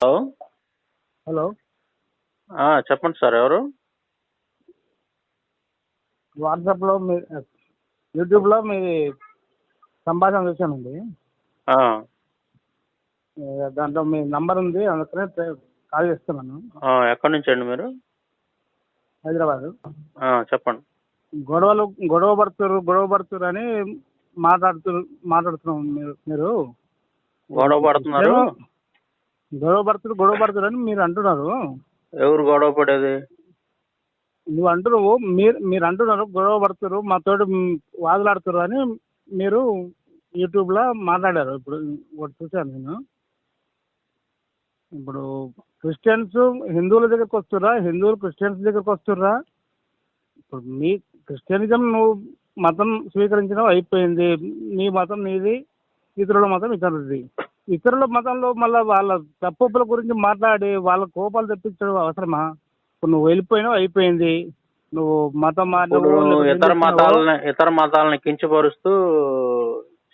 Hello? Hello. చెప్పండి sir ఎవరు? వాట్సాప్లో మీ యూట్యూబ్లో మీ సంభాషణ చూశానండి. దాంట్లో మీ నంబర్ ఉంది అందుకనే కాల్ చేస్తున్నాను. ఎక్కడి నుంచి అండి మీరు? హైదరాబాద్. చెప్పండి. గొడవలు గొడవ పడుతురు గొడవ పడుతురు అని మాట్లాడుతు మాట్లాడుతున్నాం మీరు మీరు. గొడవ పడుతున్నారు? గొడవ పడుతురు గొడవ పడుతురు అని మీరు అంటున్నారు. ఎవరు గొడవ పడేది? నువ్వు అంటున్నావు మీరు మీరు అంటున్నారు గొడవ పడుతురు మాతోటి వాదులాడుతురు అని మీరు యూట్యూబ్లో మాట్లాడారు. ఇప్పుడు ఒకటి చూశాను నేను. ఇప్పుడు క్రిస్టియన్స్ హిందువుల దగ్గరకు వస్తుర్రా? హిందువులు క్రిస్టియన్స్ దగ్గరకు వస్తుర్రా? ఇప్పుడు మీ క్రిస్టియనిజం నువ్వు మతం స్వీకరించడం అయిపోయింది. నీ మతం నీది ఇతరుల మతం ఇతరులది. ఇతరుల మతంలో మళ్ళీ వాళ్ళ తప్పుల గురించి మాట్లాడి వాళ్ళ కోపాలు తెప్పించడం అవసరమా? ఇప్పుడు నువ్వు వెళ్ళిపోయినావు అయిపోయింది. నువ్వు మతం ఏం ఇతర మతాలని ఇతర మతాలని కించపరుస్తూ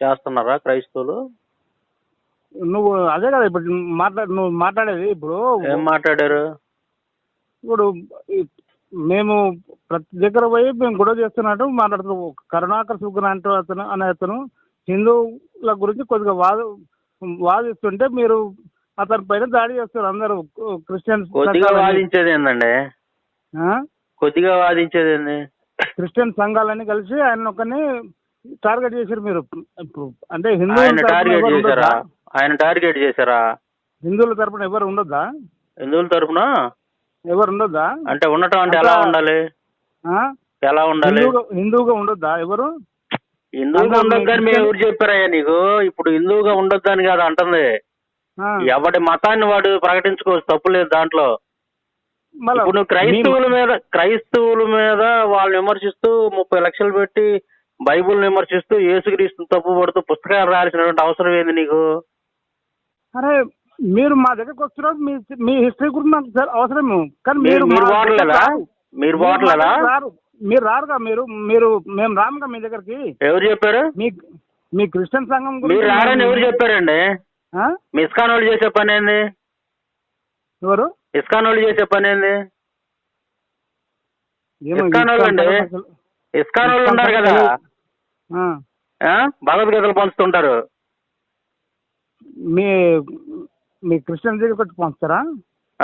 చేస్తున్నారా క్రైస్తవులు? నువ్వు అదే కదా ఇప్పుడు మాట్లాడు నువ్వు మాట్లాడేది ఇప్పుడు ఏం మాట్లాడారు? ఇప్పుడు మేము ప్రతి దగ్గర పోయి మేము గొడవ చేస్తున్నట్టు మాట్లాడుతున్నాం. కరుణాకర్ సుగ్న అంటూ అతను అనే అతను హిందువుల గురించి కొద్దిగా వాద వాదిస్తుంటే మీరు అతని పైన దాడి చేస్తారు అందరూ. క్రిస్టియన్స్ కొద్దిగా వాదించేది ఏందండి? ఆ? కొద్దిగా వాదించేది ఏంది? క్రిస్టియన్ సంఘాలన్నీ కలిసి ఆయన ఒకరిని టార్గెట్ చేశారు మీరు. ఇప్పుడు అంటే తరపున టార్గెట్ చేశారా? ఆయన టార్గెట్ చేశారా? హిందువుల తరపున ఎవరు ఉండొద్దా? హిందువుల తరపున? ఎవరు ఉండొద్దా? అంటే ఉండటం అంటే ఎలా ఉండాలి? ఎలా ఉండాలి? హిందువుగా ఉండొద్దా ఎవరు? హిందువుగా ఉండొద్దని మేము ఎవరు చెప్పారయ్యా నీకు? ఇప్పుడు హిందువుగా ఉండొద్దని కాదు అంటుంది. ఎవడి మతాన్ని వాడు ప్రకటించుకోవచ్చు తప్పు లేదు దాంట్లో. ఇప్పుడు నువ్వు క్రైస్తవుల మీద క్రైస్తవుల మీద వాళ్ళని విమర్శిస్తూ ముప్పై లక్షలు పెట్టి బైబుల్ విమర్శిస్తూ యేసుక్రీస్తు తప్పు పడుతూ పుస్తకాలు రాయాల్సినటువంటి అవసరం ఏంది నీకు? అరే మీరు మా దగ్గరకు వస్తున్నారు మీ మీ హిస్టరీ గురించి అవసరము. కానీ మీరు మీరు రారు. మీరు మీరు మీరు రారుగా మీరు మీరు మేము రాముగా మీ దగ్గరికి. ఎవరు చెప్పారు? మీ మీ క్రిస్టియన్ సంఘం మీరు గురించి రారని ఎవరు చెప్పారండి? ఆ? మీ ఇస్కాన్ వాళ్ళు చేసే పని ఏంది? ఎవరు? ఇస్కాన్ వాళ్ళు చేసే పని ఏంది? ఇస్కాన్ వాళ్ళు అండి. ఇస్కాన్ అసలు- ఇస్కాన్ వాళ్ళు ఉన్నారు కదా. ఆ. ఆ? భగవద్గీతలు పంచుతుంటారు. మీ మీ క్రిస్టియన్ దగ్గరికి వచ్చి పంచుతారా?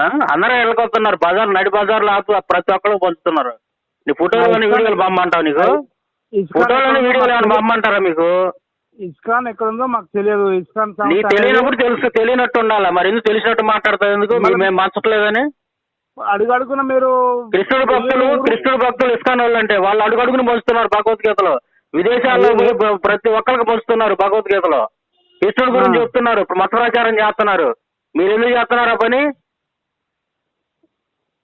ఆ? అందరూ వెళ్ళకొస్తున్నారు బజార్ నడి బజార్లో ఆపు ప్రతి ఒక్కరు పంచుతున్నారు. నీ ఫోటోలోని వీడియోలు పంపమంటావు నీకు? ఫోటోలోని వీడియోలు ఏమైనా మాకు పంపమంటారా మీకు? ఇస్కాన్ ఎక్కడ ఉందో మాకు తెలియదు. ఇస్కాన్ నీ తెలియనప్పుడు తెలుసు తెలియనట్టు ఉండాలా? మరి ఎందుకు తెలిసినట్టు మాట్లాడతావు ఎందుకు? మేము పంచట్లేదని అడుగడుగున మీరు కృష్ణుడు భక్తులు కృష్ణుడు భక్తులు ఇస్కాన్ వాళ్ళు అంటే వాళ్ళు అడుగడుగుని పంచుతున్నారు భగవద్గీతలో. విదేశాల్లో ప్రతి ఒక్కరికి పంచుతున్నారు భగవద్గీతలో. కృష్ణుడు గురించి. చెప్తున్నారు ఇప్పుడు మతప్రచారం చేస్తున్నారు. మీరు ఎందుకు చేస్తున్నారా పని?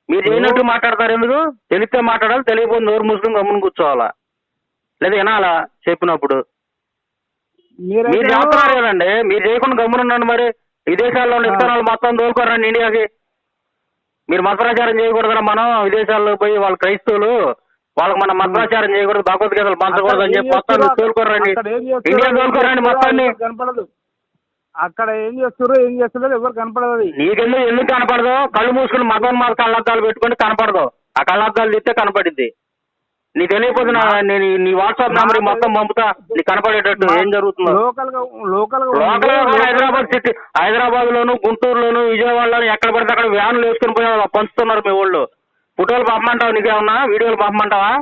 మీరు చేయనట్టు మాట్లాడతారు ఎందుకు? తెలిస్తే మాట్లాడాలి తెలియకపోతే నోరు మూసుకుని గమ్మున కూర్చోవాలా? లేదా వినాలా చెప్పినప్పుడు? మీరు చేస్తున్నారు కదండి మీరు చేయకుండా గమ్మున ఉండండి మరి. విదేశాల్లో వాళ్ళు మొత్తం తోలుకోరండి ఇండియాకి. మీరు మత ప్రచారం చేయకూడదు మనం విదేశాల్లో పోయి వాళ్ళ క్రైస్తవులు వాళ్ళకి మనం మత ప్రచారం చేయకూడదు భగవద్గీతలు పంచకూడదు అని చెప్పి మొత్తాన్ని తోలుకోరండి. ఇండియా తోలుకోరండి మొత్తాన్ని. అక్కడ ఏం చేస్తారో ఏం చేస్తారో ఎవరు కనపడదు అది. నీకెందుకు ఎందుకు కనపడదు? కళ్ళు మూసుకుని మతం మాత కళ్ళద్దాలు పెట్టుకుంటే కనపడదు. ఆ కళ్ళద్దాలు తీస్తే కనపడిద్ది. నీకు తెలియకపోతే నా- నేను నీ వాట్సాప్ నెంబర్ మొత్తం పంపుతా. నీకు కనపడేటట్టు ఏం జరుగుతుందో. లోకల్గా లోకల్గా లోకల్గా ఉండి- హైదరాబాద్ సిటీ హైదరాబాద్ లోను గుంటూరులోను విజయవాడలోను ఎక్కడ పడితే అక్కడ వ్యాన్లు వేసుకుని పోయి అలా పంచుతున్నారు మీ వాళ్ళు ఫోటోలు పంపమంటావా? నీకేమన్నా వీడియోలు పంపమంటావా?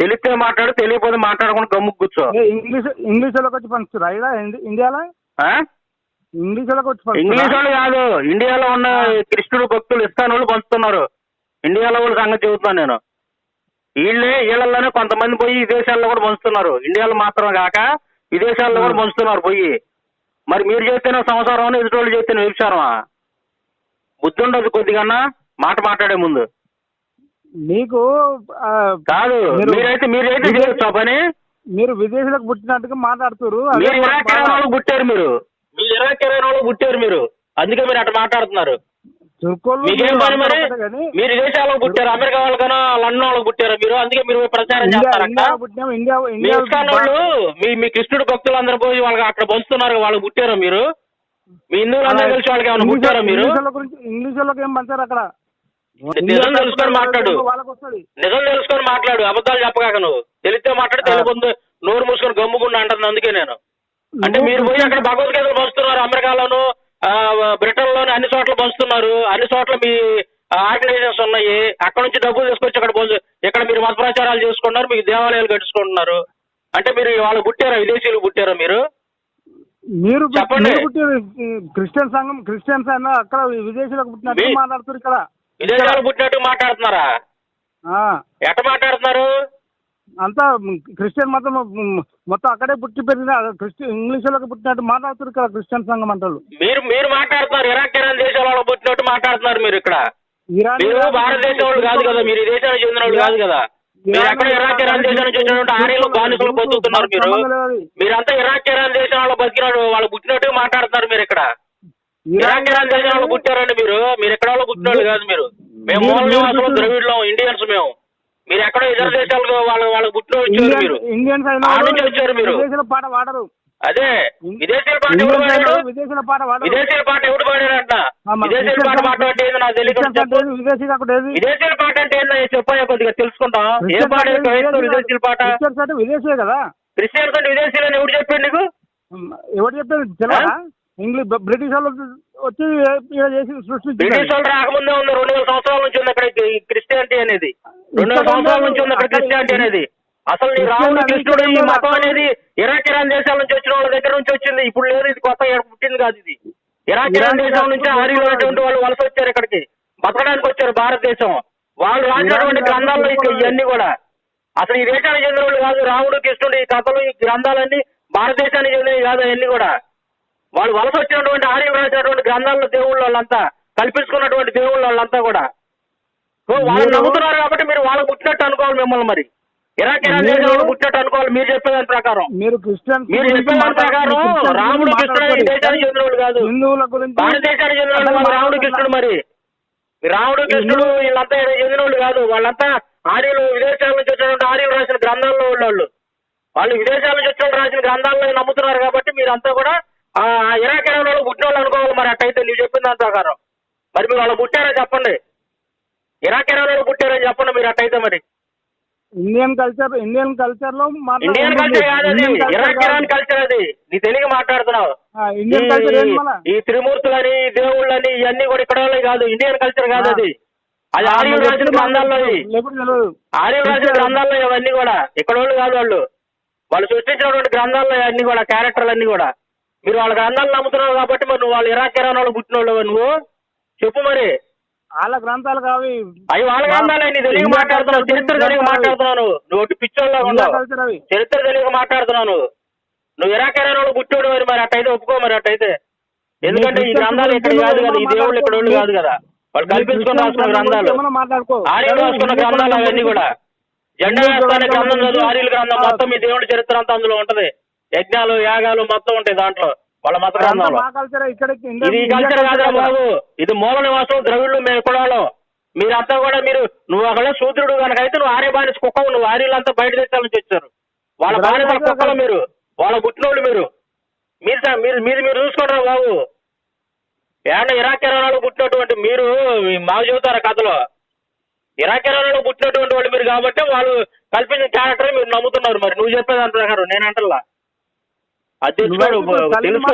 తెలిస్తే మాట్లాడు తెలియకపోతే మాట్లాడకుండా గమ్ముకు కూర్చో. ఇంగ్లీష్ ఇంగ్లీష్ వాళ్ళకి వచ్చి పంచుతారా? ఇండియాలో? ఇంగ్లీష్ వాళ్ళకి వచ్చి ఇంగ్లీష్ వాళ్ళు కాదు. ఇండియాలో ఉన్న కృష్ణుడు భక్తులు ఇస్తాను వాళ్ళు పంచుతున్నారు ఇండియాలో వాళ్ళ సంగతి చెబుతున్నాను నేను. వీళ్ళే వీళ్ళలోనే కొంతమంది పోయి విదేశాల్లో కూడా పంచుతున్నారు. ఇండియాలో మాత్రం కాక విదేశాల్లో కూడా పంచుతున్నారు పోయి. మరి మీరు చేస్తేనే సంసారం ఎదుటి వాళ్ళు చేస్తేనే వ్యభిచారమా బుద్ధి ఉండదు కొద్దిగా మాట మాట్లాడే ముందు. మీకు కాదు. మీరు- మీరైతే మీరైతే చేయొచ్చు పని. మీరు విదేశీలకు పుట్టినట్టుగా మాట్లాడుతున్నారు. మీరు ఇరవై. వాళ్ళు పుట్టారు మీరు. మీరు ఇరవై ఇరవై వాళ్ళు పుట్టారు మీరు. అందుకే మీరు అట్లా మాట్లాడుతున్నారు. తుర్కోళ్ళు మీకేం మీరు పని మరి? అందరూ ఒకటే కానీ మీరు విదేశాలకు పుట్టారు అమెరికా వాళ్ళకనో లండన్ వాళ్ళకి పుట్టారు మీరు. అందుకే మీరు ప్రచారం ఇండియా చేస్తారంట. ఇండియా పుట్టినాం ఇండియా మీ ఇండియా ఇస్కాన్ వాళ్ళు మీ మీ కృష్ణుడు భక్తులు అందరూ పోయి వాళ్ళకి అక్కడ పంచుతున్నారు వాళ్ళకి పుట్టారు మీరు? మీ హిందువులందరూ కలిసి వాళ్ళకి ఏమైనా పుట్టారా మీరు? ఇంగ్లీష్ వాళ్ళ గురించి ఇంగ్లీష్ వాళ్ళకి ఏం పంచారు అక్కడ? నిజం తెలుసుకొని మాట్లాడు. నిజం తెలుసుకొని మాట్లాడు. అబద్ధాలు చెప్పగాక నువ్వు. తెలిస్తే మాట్లాడి తెలియకుండా నోరు మూసుకొని గమ్ముకుండా అంటుంది అందుకే నేను. అంటే మీరు పోయి అక్కడ భగవద్గీతలు పంచుతున్నారు అమెరికాలోను ఆ, బ్రిటన్లోను అన్ని చోట్ల పంచుతున్నారు. అన్ని చోట్ల మీ ఆర్గనైజేషన్స్ ఉన్నాయి. అక్కడ నుంచి డబ్బులు తీసుకొచ్చి ఇక్కడ పంచు. ఇక్కడ మీరు మత ప్రచారాలు చేసుకుంటున్నారు మీకు దేవాలయాలు కట్టించుకుంటున్నారు. అంటే మీరు వాళ్ళు పుట్టారా? విదేశీయులు పుట్టారా మీరు? మీరు చెప్పండి. క్రిస్టియన్ సంఘం క్రిస్టియన్స్ అన్న అక్కడ విదేశీలకు పుట్టినట్టు మీ- మాట్లాడుతారు ఇక్కడ. విదేశాలు పుట్టినట్టు మాట్లాడుతున్నారా? ఆ, ఎట్ట మాట్లాడుతున్నారు? అంతా క్రిస్టియన్ మతం మొత్తం అక్కడే పుట్టి పెరిగిన క్రిస్టియన్ ఇంగ్లీష్ వాళ్ళకి పుట్టినట్టు మాట్లాడుతారు ఇక్కడ క్రిస్టియన్ సంఘం అంటారు మీరు మీరు మాట్లాడుతున్నారు. ఇరాక్ ఇరాన్ దేశాల వాళ్ళు పుట్టినట్టు మాట్లాడుతున్నారు మీరు ఇక్కడ. మీరు భారతదేశం వాళ్ళు కాదు కదా మీరు ఈ దేశానికి చెందిన వాళ్ళు కాదు కదా. మీరు ఎక్కడ ఇరాక్ ఇరాన్ దేశం నుంచి వచ్చినటువంటి ఆర్యలు బానిసలు బతుకుతున్నారు మీరు? మీరంతా ఇరాక్ ఇరాన్ దేశం వాళ్ళు బతికిన వాళ్ళు పుట్టినట్టు మాట్లాడుతున్నారు మీరు ఇక్కడ. ఇరాన్ దేశం వాళ్ళు పుట్టారండి మీరు? మీరు ఎక్కడ వాళ్ళు పుట్టిన వాళ్ళు కాదు మీరు. మేము మూల నివాసులు ద్రవిడ్లో ఇండియన్స్ మేము. మీరు ఎక్కడో ఇతర దేశాలకు వాళ్ళు వాళ్ళకి పుట్టిన వచ్చారు మీరు. నుంచి వచ్చారు మీరు. పాట వాడరు అదే. విదేశీయుల పాట ఎవడు పాడాడు విదేశీల పాట విదేశీయుల పాట ఎవడు పాడాడంట ఆమా, విదేశీయుల పాట పాట అంటే ఏందో నాకు తెలియదు అంటే? విదేశీయుల పాట అంటే ఏందో చెప్పాయా కొద్దిగా తెలుసుకుంటాం. ఏ పాట అంటే విదేశీయుల పాట? అంటే విదేశీయే కదా. క్రిస్టియన్స్ అంటే విదేశీయులు ఎవడు చెప్పాడు నీకు? ఎవరు చెప్పారు? ఇంగ్లీష్ బ్రిటిష్ వాళ్ళు వచ్చి బ్రిటిష్ వాళ్ళు రాకముందే ఉంది రెండు వేల సంవత్సరాల నుంచి ఉంది అక్కడ క్రిస్టియానిటీ అనేది. రెండు వేల సంవత్సరాల నుంచి ఉంది అక్కడ క్రిస్టియానిటీ అనేది. అసలు ఈ రాముడు కృష్ణుడు ఈ మతం అనేది ఇరాక్ ఇరాన్ దేశాల నుంచి వచ్చిన వాళ్ళ దగ్గర నుంచి వచ్చింది. ఇప్పుడు లేదు ఇది కొత్త పుట్టింది కాదు ఇది. ఇరాక్ ఇరాన్ దేశం నుంచి ఆర్యులు అనేటువంటి వాళ్ళు వలస వచ్చారు ఇక్కడికి. బతకడానికి వచ్చారు భారతదేశం. వాళ్ళు రాసినటువంటి గ్రంథాల్లో ఇక ఇవన్నీ కూడా. అసలు ఈ దేశానికి చెందిన వాళ్ళు కాదు రాముడు కృష్ణుడు ఈ కథలు ఈ గ్రంథాలన్నీ భారతదేశానికి చెందినవి కాదు అవన్నీ కూడా. వాళ్ళు వలస వచ్చినటువంటి ఆర్యులు రాసినటువంటి గ్రంథాల్లో దేవుళ్ళు వాళ్ళంతా కల్పించుకున్నటువంటి దేవుళ్ళు వాళ్ళంతా కూడా వాళ్ళు నమ్ముతున్నారు కాబట్టి మీరు వాళ్ళకు పుట్టినట్టు అనుకోవాలి మిమ్మల్ని మరి. ఇరాక్ ఇరాన్ పుట్టినట్టు అనుకోవాలి. మీరు చెప్పేదాని ప్రకారం. మీరు క్రిస్టియన్ మీరు చెప్పేదాని ప్రకారం రాముడు కృష్ణుడు దేశానికి చెందిన వాళ్ళు కాదు. హిందువుల గురించి భారతదేశానికి చెందిన వాళ్ళు కాదు రాముడు కృష్ణుడు మరి. రాముడు కృష్ణుడు వీళ్ళంతా ఈయన చెందిన వాళ్ళు కాదు. వాళ్ళంతా ఆర్యులు విదేశాల నుంచి వచ్చినటువంటి ఆర్యులు రాసిన గ్రంథాల్లో ఉన్న వాళ్ళు వాళ్ళు విదేశాల నుంచి వచ్చిన రాసిన గ్రంథాల్లో నమ్ముతున్నారు కాబట్టి మీరంతా కూడా ఇరాక్ ఇరాన్ వాళ్ళు పుట్టిన వాళ్ళు అనుకోవాలి మరి అట్టయితే నువ్వు చెప్పిన దాని ప్రకారం మరి మీరు వాళ్ళు పుట్టారా చెప్పండి. ఇరాక్ ఇరాన్ వాళ్ళు పుట్టారని చెప్పండి మీరు అట్టయితే మరి. ఇండియన్ కల్చర్ ఇండియన్ కల్చర్లో ఇండియన్. కల్చర్ కాదు అది ఇరాక్. ఇరాన్ కల్చర్ అది. నీ తెలియ మాట్లాడుతున్నావు. Indian culture? ఈ త్రిమూర్తులని ఈ దేవుళ్ళని ఇవన్నీ కూడా ఇక్కడ కాదు. ఇండియన్ కల్చర్ కాదు అది. అది ఆ, ఆర్యులు మీరు రాసిన ఎప్పుడు గ్రంథాల్లో ఆర్యులు రాసిన గ్రంథాల్లో ఇవన్నీ కూడా. ఇక్కడ వాళ్ళు కాదు వాళ్ళు. వాళ్ళు సృష్టించినటువంటి గ్రంథాల్లో అన్ని కూడా క్యారెక్టర్లు అన్ని కూడా. మీరు వాళ్ళ గ్రంథాలు నమ్ముతున్నావు కాబట్టి మరి నువ్వు వాళ్ళు ఇరాక్ ఇరాన్ వాళ్ళు పుట్టిన వాళ్ళు నువ్వు? చెప్పు మరి. వాళ్ళ గ్రంథాలు కావి. అవి వాళ్ళ గ్రంథాలే నీ ఇండియా మాట్లాడుతున్నావు చరిత్ర గ్రంథాలు. మాట్లాడుతున్నావు నువ్వు. ఒకటి అవి. చరిత్ర తెలియక మాట్లాడుతున్నావు నువ్వు. ఇరాక్ ఇరాన్ వాళ్ళు పుట్టాడు మరి మరి అట్టయితే ఒప్పుకో మరి అట్టయితే. ఎందుకంటే ఈ గ్రంథాలు ఇక్కడ కాదు కదా ఈ దేవుళ్ళు ఇక్కడ వాళ్ళు కాదు కదా. వాళ్ళు కల్పించుకొని రాసుకున్న గ్రంథాలు. ఆర్యులు రాసుకున్న గ్రంథాలు అవన్నీ కూడా జెండా వేస్తానే గ్రంథం చదువు ఆర్యుల గ్రంథం మొత్తం ఈ దేవుడి చరిత్ర అంతా అందులో ఉంటది. యజ్ఞాలు యాగాలు మొత్తం ఉంటాయి దాంట్లో. వాళ్ళ మత గ్రంథంలో. ఇది కల్చర్ కాదురా బాబు. ఇది మూల నివాసం ద్రవిళ్ళు మేము వాళ్ళం మీరంతా కూడా మీరు నువ్వు ఒకవేళ శూద్రుడు కనుక అయితే నువ్వు ఆర్య బానిస కుక్కవు నువ్వు ఆర్యులంతా బయట దేశాల నుంచి వచ్చారు వాళ్ళ బానిసల కుక్కలు మీరు. వాళ్ళ పుట్టినోళ్ళు మీరు. మీరు మీరు మీరు మీరు చూసుకోండి బాబు. ఏమన్నా ఇరాక్ ఇరాన్ పుట్టినటువంటి మీరు మాకు చెబుతారా కథలో? ఇరాక్ ఇరాన్ పుట్టినటువంటి వాళ్ళు మీరు కాబట్టి వాళ్ళు కల్పించిన క్యారెక్టర్ మీరు నమ్ముతున్నారు మరి. నువ్వు చెప్పేదాని ప్రకారం నేను అంటల్లా. అది తెలుసుకోండి. తెలుసుకో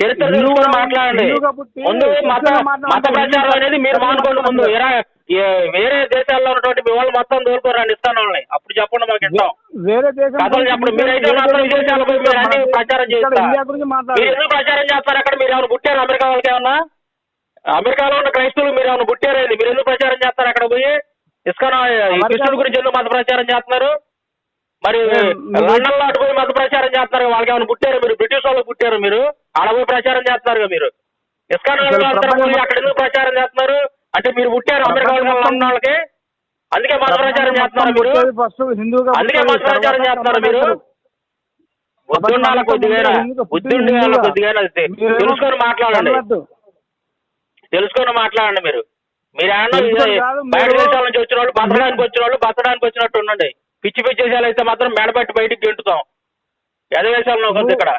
చరిత్ర తెలుసుకొని మాట్లాడండి. ముందు మత మత ప్రచారం అనేది మీరు మానుకోండి ముందు. వేరే దేశాల్లో ఉన్నటువంటి మీ వాళ్ళు మొత్తం దూరుకోరండి ఇస్తాను వాళ్ళని. అప్పుడు చెప్పండి మాకు ఇస్తాం. వేరే దేశం కథలు చెప్పండి. మీరైతే మాత్రం విదేశాలకు మీరు అన్ని ప్రచారం చేస్తారు. మీరు ఎందుకు ప్రచారం చేస్తారు? అక్కడ మీరు ఏమైనా పుట్టారు? అమెరికా వాళ్ళకి ఏమన్నా? అమెరికాలో ఉన్న క్రైస్తవులు మీరు ఏమైనా పుట్టారేంది? మీరు ఎందుకు ప్రచారం చేస్తారు? అక్కడ పోయి ఇస్కాన్ కృష్ణుడి గురించి ఎందుకు మత ప్రచారం చేస్తున్నారు? మరి లండన్లో అటు పోయి మత ప్రచారం చేస్తున్నారు వాళ్ళకి ఏమైనా పుట్టారు మీరు? బ్రిటిష్ వాళ్ళకి పుట్టారు మీరు? పోయి ప్రచారం చేస్తున్నారు మీరు? ఇస్కాన్ వాళ్ళు అక్కడ ఎందుకు ప్రచారం చేస్తున్నారు? అంటే మీరు పుట్టారు అమెరికా వాళ్ళకి అందుకే మత ప్రచారం చేస్తున్నారు మీరు? అందుకే మత ప్రచారం చేస్తున్నారు మీరు? కొద్దిగా కొద్దిగా తెలుసుకొని మాట్లాడండి. తెలుసుకొని మాట్లాడండి మీరు. మీరు ఏమన్నా బయట దేశాల నుంచి వచ్చిన వాళ్ళు బతకడానికి వచ్చిన వాళ్ళు బతకడానికి వచ్చినట్టు ఉండండి. పిచ్చి పిచ్చి దేశాలు అయితే మాత్రం మెడబెట్టి బయటికి గెంటుతాం. ఎద దేశాల్లో కొద్ది ఇక్కడ.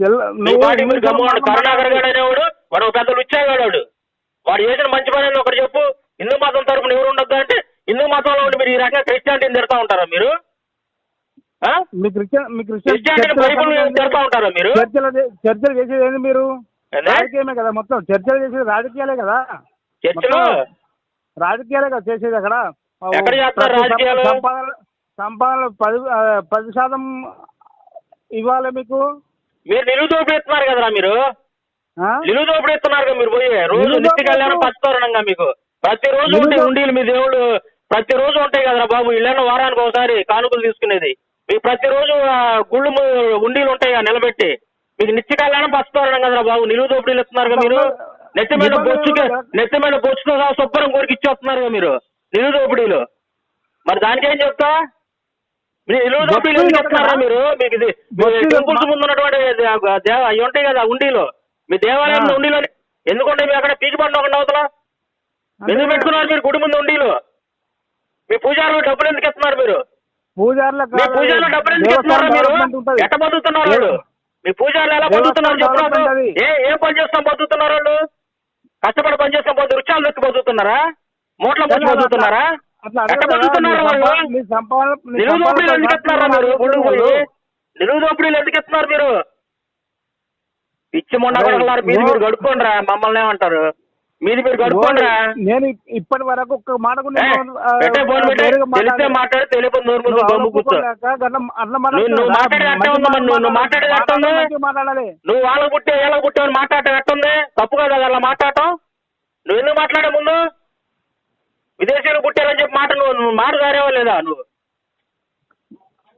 తెల్ల మీ నువ్వు గమ్మువాడు కరుణాకర్. గారు అనేవాడు వాడు ఒక పెద్ద లుచ్చాగాడు. వాడు చేసిన మంచి పని ఒకటి చెప్పు హిందూ మతం తరపున ఎవరు ఉండొద్దు అంటే హిందూ మతంలో ఉండి మీరు ఈ రకంగా క్రిస్టియానిటీని తిడతా ఉంటారా మీరు? తిడతా ఉంటారా మీరు? చర్చలు చేసేది మీరు? రాజకీయమే కదా మొత్తం. చర్చలు చేసేది రాజకీయాలే కదా. చర్చలు? రాజకీయాలే కదా చేసేది అక్కడ. ఎక్కడ రాజకీయాలు? సంపాదన పది పది శాతం ఇవ్వాలి మీకు? మీరు నిలుదోపిడి ఇస్తున్నారు కదరా మీరు? ఆ? నిలుదోపిడి ఇస్తున్నారు కదా మీరు పోయి. రోజు నిత్య కళ్యాణం ఎప్పుడు? పచ్చుకోరణంగా మీకు. ప్రతిరోజు ఉంటాయి నిలుదో- ఉండీలు మీ దేవుడు ప్రతిరోజు ఉంటాయి కదరా బాబు. ఇళ్ళన్న వారానికి ఒకసారి కానుకలు తీసుకునేది. మీకు ప్రతిరోజు ఆ, గుళ్ళు ఉండీలు ఉంటాయి నిలబెట్టి. మీకు నిత్య కళ్యాణం పచ్చుకోరణం కదరా బాబు. నిలువు దోపిడీలు ఇస్తున్నారు కదా మీరు. నెత్తి మీద బొచ్చుకి నెత్తి మీద బొచ్చుతో శుభ్రం కొరికి ఇచ్చేస్తున్నారు మీరు. నిలువు దోపిడీలు మరి దానికేం చెప్తా? మీరు? మీకు ఇది టెంపుల్స్ ముందు ఉన్నటువంటి అవి ఉంటాయి కదా ఉండీలు. మీ దేవాలయం ఆ. ఉండీలు. ఎందుకుంటే మీరు అక్కడ పీకి పండు ఒకటి అవతల ఎందుకు పెట్టుకున్నారు మీరు గుడి ముందు ఉండీలు? మీ పూజారులు డబ్బులు ఎందుకు ఇస్తున్నారు మీరు? పూజారుల మీ పూజారులు డబ్బులు ఎందుకు ఇస్తున్నారు మీరు? ఎట్ట బతుకుతున్నారు వాళ్ళు? మీ పూజారులు ఎలా బతుకుతున్నారు. ఏ ఏ పని చేస్తాం బతుకుతున్నారు వాళ్ళు? కష్టపడి పని చేస్తాం పోతే రుచాలు దొక్కి బతుకుతున్నారా? మూట్ల బతుకుతున్నారా? ఎందుకు మీరు? గుళ్ళు పోయి ఎందుకు మీరు? పిచ్చి మీది మీరు గడుపుకోండిరా. మమ్మల్ని ఏమంటారు? మీది మీరు గడుపుకోండిరా? నేను ఇప్పటి వరకు ఒక్క మాట పెట్టే ఫోన్ తెలిస్తే. మాట్లాడి తెలియదు నోరు ముందు బొమ్మ కూర్చో. నువ్వు- మాట్లాడేది అట్టే ఉంది మరి, నువ్వు- మాట్లాడేది ఉంది. నువ్వు వాళ్ళకు పుట్టే వీళ్ళకి పుట్టే అని మాట్లాడటం ఎట్టుంది తప్పు కదా అలా మాట్లాడటం? నువ్వు ఎందుకు మాట్లాడే ముందు? విదేశీయులు పుట్టారని చెప్పి మాట నువ్వు నువ్వు మాట దారేవా లేదా నువ్వు?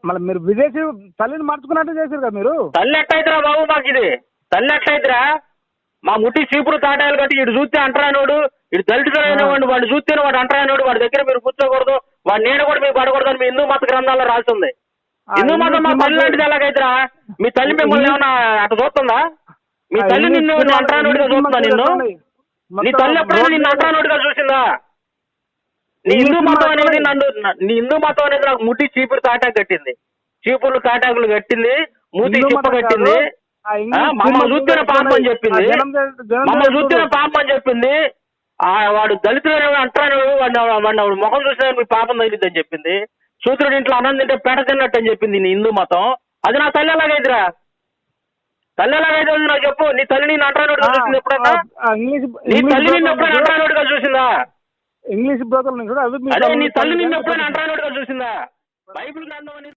మళ్ళీ మీరు విదేశీ తల్లిని మార్చుకున్నట్టు చేశారు కదా మీరు? తల్లి ఎట్టయితరా బాబు మాకు ఇది? తల్లి ఎట్టయితరా మా ముట్టి చీపురు తాటాలు కట్టి ఇటు చూస్తే అంటరానోడు ఇటు దళితులైన వాడు వాడు చూస్తే వాడు అంటరానోడు వాడి దగ్గర మీరు కూర్చోకూడదు వాడి నేను కూడా మీకు పడకూడదు అని మీ హిందూ మత గ్రంథాల్లో రాసింది ఆ, హిందూ మతం మా తల్లి లాంటిది ఎలాగైతరా? మీ తల్లి మిమ్మల్ని ఏమన్నా అటు చూస్తుందా? మీ తల్లి నిన్ను అంటరానోడిగా చూస్తుందా నిన్ను. నీ తల్లి ఎప్పుడైనా నిన్ను అంటరానోడిగా చూసిందా? నీ హిందూ మతం అనేది. నన్ను న- హిందూ మతం అనేది నాకు ముట్టి చీపురు తాటాకు కట్టింది. చీపుర్లు తాటాకులు కట్టింది మూతి చిప్ప కట్టింది. మమ్మల్ని సినిమా చూస్తేనే పాపం అని. చెప్పింది. మమ్మల్ని చూస్తేనే చూడండి. పాపం అని చెప్పింది. ఆ వాడు వాడిని వాడిని వాడి ముఖం చూసినా మీకు పాపం తగిలిద్ది అని చెప్పింది. సూత్రుడి ఇంట్లో అన్నం తింటే పెడ తిన్నట్టు అని చెప్పింది నీ హిందూ మతం అది నా తల్లి ఎలాగైతురా తల్లి ఎలాగైతే నాకు చెప్పు. నీ తల్లి నేను అంటానోడుగా చూసింది ఎప్పుడన్నా? నీ తల్లి నిన్ను ఎప్పుడైనా. అంటానోడుగా చూసిందా? ఇంగ్లీష్ బ్రోకర్లు అదే నీ తల్లి- నిన్ను ఎప్పుడైనా అంటానోడుగా చూసిందా? బైబిల్ గ్రంథం అనేది